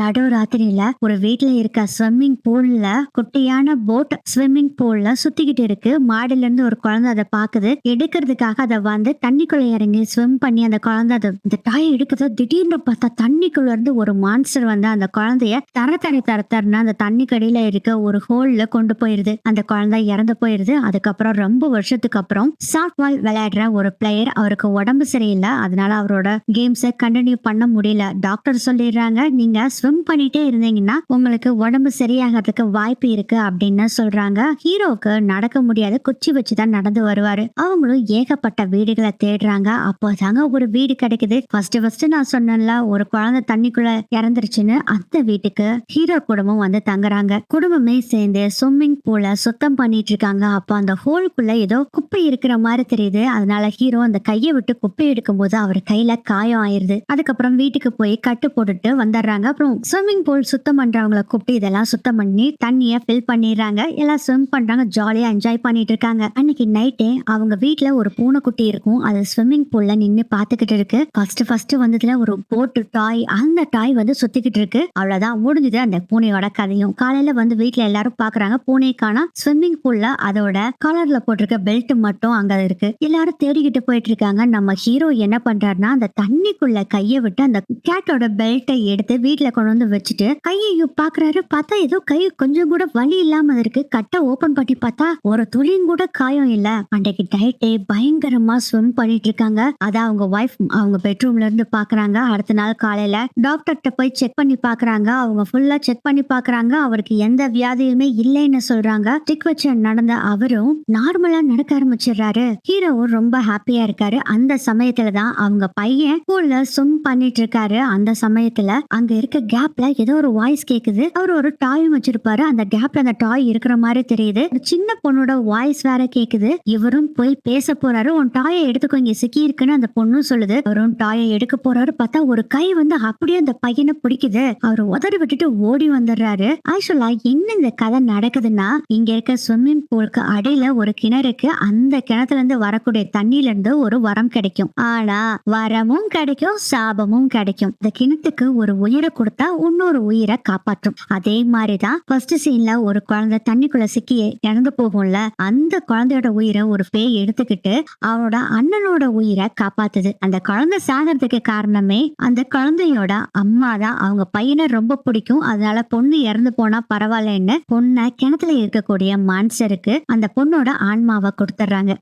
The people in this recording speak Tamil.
நடு ராத்திரியில ஒரு வீட்டுல இருக்க ஸ்விம்மிங் பூல்ல குட்டியான போட் ஸ்விம்மிங் பூல்ல சுத்திக்கிட்டு இருக்கு. மாடில இருந்து ஒரு குழந்தை அதை பாக்குது. எடுக்கிறதுக்காக அதை வந்து தண்ணிக்குள்ள இறங்கி ஸ்விம் பண்ணி அந்த குழந்தை அதை இந்த டாய் எடுக்குது. திடீர்னு பார்த்தா தண்ணிக்குள்ள இருந்து ஒரு மான்ஸ்டர் வந்து அந்த குழந்தைய தர தர தர தரன்னு அந்த தண்ணி கடியில இருக்க ஒரு ஹோல்ல கொண்டு போயிருது. அந்த குழந்தை இறந்து போயிருது. அதுக்கப்புறம் ரொம்ப வருஷத்துக்கு அப்புறம் சாஃப்ட் பால் விளையாடுற ஒரு பிளேயர் அவருக்கு உடம்பு சரியில்லை. அதனால அவரோட கேம்ஸை கண்டினியூ பண்ண முடியல. டாக்டர் சொல்லிடுறாங்க நீங்க ஸ்விம் பண்ணிட்டே இருந்தீங்கன்னா உங்களுக்கு உடம்பு சரியாகிறதுக்கு வாய்ப்பு இருக்கு அப்படின்னு சொல்றாங்க. ஹீரோவுக்கு நடக்க முடியாத குச்சி வச்சுதான் நடந்து வருவாரு. அவங்களும் ஏகப்பட்ட வீடுகளை தேடுறாங்க. அப்போதாங்க ஒரு வீடு கிடைக்குது. ஃபர்ஸ்ட் ஃபர்ஸ்ட் நான் சொன்னேன்ல ஒரு குழந்தை தண்ணிக்குள்ள இறந்துருச்சுன்னு அந்த வீட்டுக்கு ஹீரோ குடும்பம் வந்து தங்குறாங்க. குடும்பமே சேர்ந்து ஸ்விம்மிங் பூல சுத்தம் பண்ணிட்டு இருக்காங்க அப்போ அந்த ஹோலுக்குள்ள ஏதோ குப்பை இருக்கிற மாதிரி தெரியுது. அதனால ஹீரோ அந்த கையை விட்டு குப்பை எடுக்கும்போது அவர் கையில காயம் ஆயிருது. அதுக்கப்புறம் வீட்டுக்கு போய் கட்டு போட்டுட்டு வந்துடுறாங்க. அப்புறம் ஸ்விம்மிங் பூல் சுத்தம் பண்றவங்கள கூப்பிட்டு இதெல்லாம் சுத்தம் பண்ணி தண்ணிய ஃபில் பண்ணிடுறாங்க. எல்லாம் ஸ்விம் பண்றாங்க ஜாலியா என்ஜாய் பண்ணிட்டு இருக்காங்க. அன்னைக்கு நைட்டே அவங்க வீட்டில் ஒரு பூனைக்குட்டி இருக்கும். அது ஸ்விம்மிங் பூல்ல நின்னு பார்த்துக்கிட்டு இருக்கு. ஃபர்ஸ்ட் ஃபர்ஸ்ட் வந்ததுல ஒரு போட்டு டாய் அந்த டாய் வந்து சுத்திக்கிட்டு இருக்கு. அவ்வளவுதான். முடிஞ்சது அந்த பூனையோட கதையும். காலையில வந்து வீட்ல எல்லாரும் பாக்குறாங்க. பூனைக்கான ஸ்விம்மிங் பூல்ல அதோட கலர்ல போட்டிருக்க பெல்ட் மட்டும் அங்க இருக்கு. எல்லாரும் தேடிக்கிட்டு போயிட்டு இருக்காங்க. நம்ம ஹீரோ என்ன பண்றாருன்னா அந்த தண்ணிக்குள்ள கைய விட்டு அந்த கேட்டோட பெல்ட்டை எடுத்து வீட்ல கொண்டு வந்து வச்சுட்டு கையையோ பாக்குறாரு. பார்த்தா ஏதோ கை கொஞ்சம் கூட வலி இல்லாம இருக்கு. கட்டை ஓபன் பண்ணி பார்த்தா ஒரு துளியும் கூட காயம் இல்ல. அன்றைக்கு நைட்டே பயங்கரமா ஸ்விம் பண்ணிட்டு இருக்காங்க. அத அவங்க ஒய்ஃப் அவங்க பெட்ரூம்ல இருந்து பாக்குறாங்க. அடுத்த நாள் காலையில டாக்டர்கிட்ட போய் செக் பண்ணி பாக்குறாங்க. அவங்க ஃபுல்லா செக் பண்ணி பாக்குறாங்க. அவருக்கு எந்த வியாதியுமே இல்லைன்னு சொல்றாங்க. டிக் வச்சு நடந்த அவரும் நார்மலா நடக்க ஆரம்பிச்சிடுறாரு. ஹீரோவும் ரொம்ப ஹாப்பியா இருக்காரு. அந்த சமயத்துல தான் அவங்க பையன் ஸ்கூல்ல ஸ்விம் பண்ணிட்டு இருக்காரு. அந்த சமயத்துல அங்க இருக்க கேப்ல ஏதோ ஒரு வாய்ஸ் கேக்குது. அவர் ஒரு டாயும் வச்சிருப்பாரு. அந்த கேப்ல அந்த டாய் இருக்கிற மாதிரி தெரியுது. சின்ன பொண்ணோட வாய்ஸ் வேற கேக்குது. இவரும் போய் பேச போறாரு. உன் டாயை எடுத்துக்கோ இங்க சிக்கி இருக்குன்னு அந்த பொண்ணும் சொல்லுது. அவரும் டாயை எடுக்க போறாரு. பார்த்தா ஒரு கை வந்து அப்படியே அந்த பையனை பிடிக்குது. அவர் உதறி விட்டுட்டு ஓடி வந்துடுறாரு. ஆக்சுவலா என்ன இந்த கதை நடக்குதுன்னா இங்க இருக்க ஸ்விம்மிங் பூலுக்கு அடையில ஒரு கிணறு இருக்கு. அந்த கிணத்துல இருந்து வரக்கூடிய தண்ணியில இருந்து ஒரு வரம் கிடைக்கும். ஆனா வரமும் கிடைக்கும் சாபமும் கிடைக்கும். இந்த கிணத்துக்கு ஒரு உயிரை கொடுத்தா இன்னொரு உயிரை காப்பாற்றும் அதே மாதிரிதான் ஃபர்ஸ்ட் சீன்ல ஒரு குழந்தை தண்ணிக்குள்ள சிக்கி இறந்து போகும்ல அந்த குழந்தையோட உயிரை ஒரு பேய் எடுத்துக்கிட்டு அவனோட அண்ணனோட உயிரை காப்பாத்துது. அந்த குழந்தை சாகிறதுக்கு காரணமே அந்த குழந்தையோட அம்மா தான் அவங்க பையனை ரொம்ப பிடிக்கும். அதனால பொண்ணு இறந்து போனா பரவாயில்லன்னு பொண்ணை கிணத்துல இருக்கக்கூடிய மான்சருக்கு அந்த பொண்ணோட ஆன்மாவை கொடுத்துட்றாங்க.